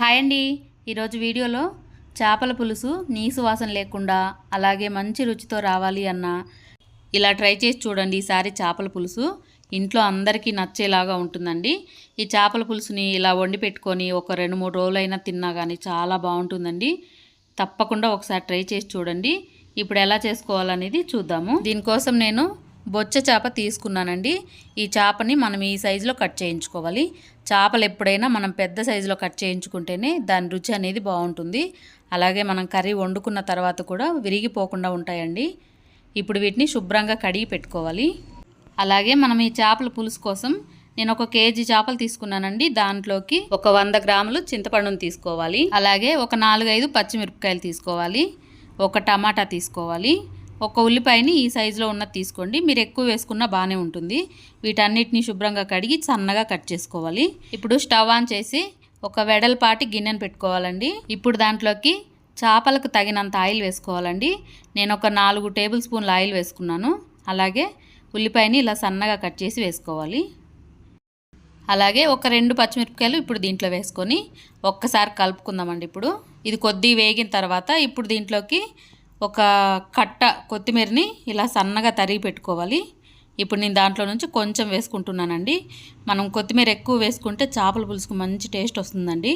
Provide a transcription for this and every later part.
Hi అండి. ఈరోజు వీడియోలో చేపల పులుసు నీసు వాసన లేకుండా అలాగే మంచి రుచితో రావాలి అన్న ఇలా ట్రై చేసి చూడండి. ఈసారి చేపల పులుసు ఇంట్లో అందరికీ నచ్చేలాగా ఉంటుందండి. ఈ చేపల పులుసుని ఇలా వండి పెట్టుకొని ఒక రెండు మూడు రోజులైనా తిన్నా కానీ చాలా బాగుంటుందండి. తప్పకుండా ఒకసారి ట్రై చేసి చూడండి. ఇప్పుడు ఎలా చేసుకోవాలనేది చూద్దాము. దీనికోసం నేను బొచ్చ చేప తీసుకున్నానండి. ఈ చేపని మనం ఈ సైజులో కట్ చేయించుకోవాలి. చేపలు ఎప్పుడైనా మనం పెద్ద సైజులో కట్ చేయించుకుంటేనే దాని రుచి అనేది బాగుంటుంది. అలాగే మనం కర్రీ వండుకున్న తర్వాత కూడా విరిగిపోకుండా ఉంటాయండి. ఇప్పుడు వీటిని శుభ్రంగా కడిగి పెట్టుకోవాలి. అలాగే మనం ఈ చేపల పులుసు కోసం నేను ఒక కేజీ చేపలు తీసుకున్నానండి. దాంట్లోకి ఒక వంద గ్రాములు చింతపండును తీసుకోవాలి. అలాగే ఒక నాలుగైదు పచ్చిమిరపకాయలు తీసుకోవాలి. ఒక టమాటా తీసుకోవాలి. ఒక ఉల్లిపాయని ఈ సైజులో ఉన్నది తీసుకోండి. మీరు ఎక్కువ వేసుకున్నా బాగానే ఉంటుంది. వీటన్నిటిని శుభ్రంగా కడిగి సన్నగా కట్ చేసుకోవాలి. ఇప్పుడు స్టవ్ ఆన్ చేసి ఒక వెడల్పాటి గిన్నెను పెట్టుకోవాలండి. ఇప్పుడు దాంట్లోకి చేపలకు తగినంత ఆయిల్ వేసుకోవాలండి. నేను ఒక నాలుగు టేబుల్ స్పూన్ల ఆయిల్ వేసుకున్నాను. అలాగే ఉల్లిపాయని ఇలా సన్నగా కట్ చేసి వేసుకోవాలి. అలాగే ఒక రెండు పచ్చిమిరపకాయలు ఇప్పుడు దీంట్లో వేసుకొని ఒక్కసారి కలుపుకుందామండి ఇప్పుడు. ఇది కొద్ది వేగిన తర్వాత ఇప్పుడు దీంట్లోకి ఒక కట్ట కొత్తిమీరని ఇలా సన్నగా తరిగి పెట్టుకోవాలి. ఇప్పుడు నేను దాంట్లో నుంచి కొంచెం వేసుకుంటున్నానండి. మనం కొత్తిమీర ఎక్కువ వేసుకుంటే చేపల పులుసుకు మంచి టేస్ట్ వస్తుందండి.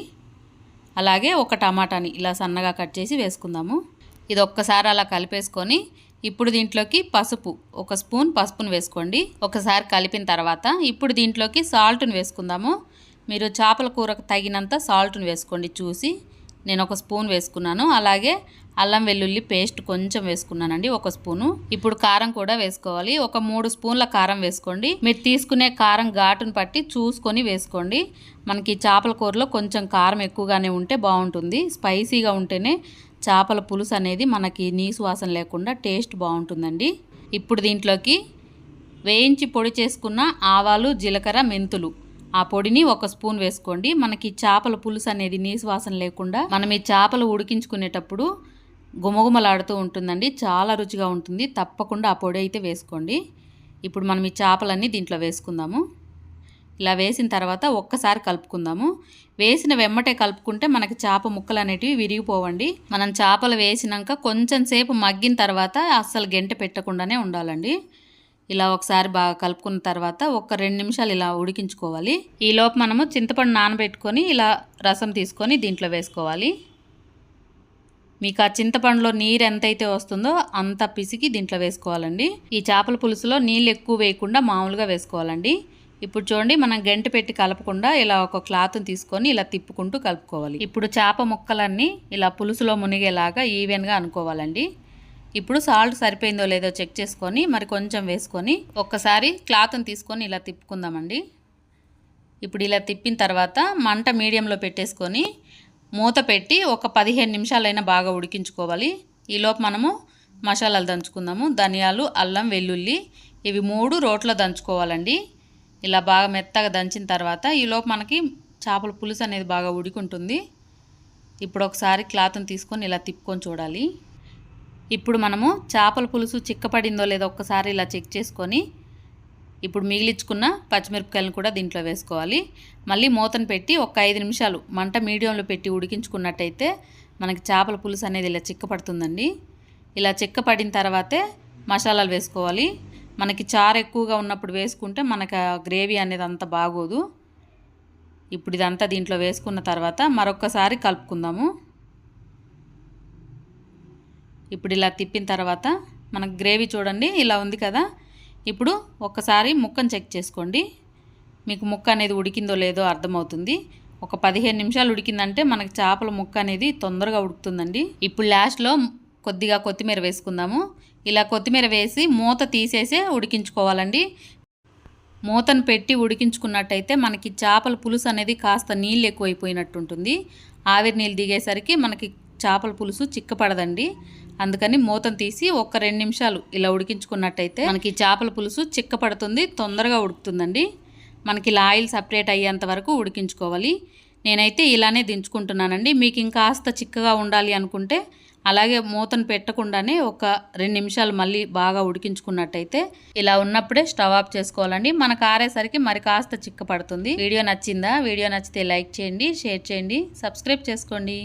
అలాగే ఒక టమాటాని ఇలా సన్నగా కట్ చేసి వేసుకుందాము. ఇది ఒక్కసారి అలా కలిపేసుకొని ఇప్పుడు దీంట్లోకి పసుపు ఒక స్పూన్ పసుపును వేసుకోండి. ఒకసారి కలిపిన తర్వాత ఇప్పుడు దీంట్లోకి సాల్ట్ను వేసుకుందాము. మీరు చేపల కూరకు తగినంత సాల్ట్ను వేసుకోండి చూసి. నేను ఒక స్పూన్ వేసుకున్నాను. అలాగే అల్లం వెల్లుల్లి పేస్ట్ కొంచెం వేసుకున్నానండి ఒక స్పూను. ఇప్పుడు కారం కూడా వేసుకోవాలి. ఒక మూడు స్పూన్ల కారం వేసుకోండి. మీరు తీసుకునే కారం ఘాటును పట్టి చూసుకొని వేసుకోండి. మనకి చేపల కూరలో కొంచెం కారం ఎక్కువగానే ఉంటే బాగుంటుంది. స్పైసీగా ఉంటేనే చేపల పులుసు అనేది మనకి నీసు వాసన లేకుండా టేస్ట్ బాగుంటుందండి. ఇప్పుడు దీంట్లోకి వేయించి పొడి చేసుకున్న ఆవాలు జీలకర్ర మెంతులు. ఆ పొడిని ఒక స్పూన్ వేసుకోండి. మనకి చేపల పులుసు అనేది నీసు వాసన లేకుండా మనం ఈ చేపలు ఉడికించుకునేటప్పుడు గుమగుమలాడుతూ ఉంటుందండి. చాలా రుచిగా ఉంటుంది. తప్పకుండా ఆ పొడి అయితే వేసుకోండి. ఇప్పుడు మనం ఈ చేపలన్నీ దీంట్లో వేసుకుందాము. ఇలా వేసిన తర్వాత ఒక్కసారి కలుపుకుందాము. వేసిన వెమ్మటే కలుపుకుంటే మనకి చేప ముక్కలు అనేటివి విరిగిపోవండి. మనం చేపలు వేసినాక కొంచెం సేపు మగ్గిన తర్వాత అస్సలు గెంట పెట్టకుండానే ఉండాలండి. ఇలా ఒకసారి బాగా కలుపుకున్న తర్వాత ఒక రెండు నిమిషాలు ఇలా ఉడికించుకోవాలి. ఈలోపు మనము చింతపండు నానబెట్టుకొని ఇలా రసం తీసుకొని దీంట్లో వేసుకోవాలి. మీకు ఆ చింతపండులో నీరు ఎంతైతే వస్తుందో అంత పిసికి దీంట్లో వేసుకోవాలండి. ఈ చేపల పులుసులో నీళ్ళు ఎక్కువ వేయకుండా మామూలుగా వేసుకోవాలండి. ఇప్పుడు చూడండి మనం గంట పెట్టి కలపకుండా ఇలా ఒక క్లాత్ని తీసుకొని ఇలా తిప్పుకుంటూ కలుపుకోవాలి. ఇప్పుడు చేప ముక్కలన్నీ ఇలా పులుసులో మునిగేలాగా ఈవెన్గా అనుకోవాలండి. ఇప్పుడు సాల్ట్ సరిపోయిందో లేదో చెక్ చేసుకొని మరి కొంచెం వేసుకొని ఒక్కసారి క్లాత్ని తీసుకొని ఇలా తిప్పుకుందామండి. ఇప్పుడు ఇలా తిప్పిన తర్వాత మంట మీడియంలో పెట్టేసుకొని మూత పెట్టి ఒక పదిహేను నిమిషాలైనా బాగా ఉడికించుకోవాలి. ఈలోపు మనము మసాలాలు దంచుకుందాము. ధనియాలు అల్లం వెల్లుల్లి ఇవి మూడు రోట్లో దంచుకోవాలండి. ఇలా బాగా మెత్తగా దంచిన తర్వాత ఈలోపు మనకి చేపల పులుసు అనేది బాగా ఉడికుంటుంది ఇప్పుడు ఒకసారి క్లాత్ని తీసుకొని ఇలా తిప్పుకొని చూడాలి. ఇప్పుడు మనము చేపల పులుసు చిక్కపడిందో లేదో ఒక్కసారి ఇలా చెక్ చేసుకొని ఇప్పుడు మిగిలించుకున్న పచ్చిమిరపకాయలను కూడా దీంట్లో వేసుకోవాలి. మళ్ళీ మూతను పెట్టి ఒక ఐదు నిమిషాలు మంట మీడియంలో పెట్టి ఉడికించుకున్నట్టయితే మనకి చేపల పులుసు అనేది ఇలా చిక్కపడుతుందండి. ఇలా చిక్కపడిన తర్వాతే మసాలాలు వేసుకోవాలి. మనకి చారు ఎక్కువగా ఉన్నప్పుడు వేసుకుంటే మనకు గ్రేవీ అనేది అంత బాగోదు. ఇప్పుడు ఇదంతా దీంట్లో వేసుకున్న తర్వాత మరొకసారి కలుపుకుందాము. ఇప్పుడు ఇలా తిప్పిన తర్వాత మనకు గ్రేవీ చూడండి ఇలా ఉంది కదా. ఇప్పుడు ఒక్కసారి ముక్కను చెక్ చేసుకోండి. మీకు ముక్క అనేది ఉడికిందో లేదో అర్థమవుతుంది. ఒక పదిహేను నిమిషాలు ఉడికిందంటే మనకి చేపల ముక్క అనేది తొందరగా ఉడుకుతుందండి. ఇప్పుడు లాస్ట్లో కొద్దిగా కొత్తిమీర వేసుకుందాము. ఇలా కొత్తిమీర వేసి మూత తీసేసే ఉడికించుకోవాలండి. మూతను పెట్టి ఉడికించుకున్నట్టయితే మనకి చేపల పులుసు అనేది కాస్త నీళ్ళు ఎక్కువైపోయినట్టు ఉంటుంది ఆవిరి నీళ్ళు దిగేసరికి మనకి చేపల పులుసు చిక్కపడదండి. అందుకని మూతను తీసి ఒక రెండు నిమిషాలు ఇలా ఉడికించుకున్నట్టయితే మనకి చేపల పులుసు చిక్కపడుతుంది తొందరగా ఉడుకుతుందండి. మనకి ఇలా ఆయిల్ సపరేట్ అయ్యేంత వరకు ఉడికించుకోవాలి. నేనైతే ఇలానే దించుకుంటున్నానండి. మీకు ఇంకాస్త చిక్కగా ఉండాలి అనుకుంటే అలాగే మూతను పెట్టకుండానే ఒక రెండు నిమిషాలు మళ్ళీ బాగా ఉడికించుకున్నట్టయితే ఇలా ఉన్నప్పుడే స్టవ్ ఆఫ్ చేసుకోవాలండి. మనకు ఆరేసరికి మరి కాస్త చిక్క పడుతుంది వీడియో నచ్చిందా? వీడియో నచ్చితే లైక్ చేయండి షేర్ చేయండి సబ్స్క్రైబ్ చేసుకోండి.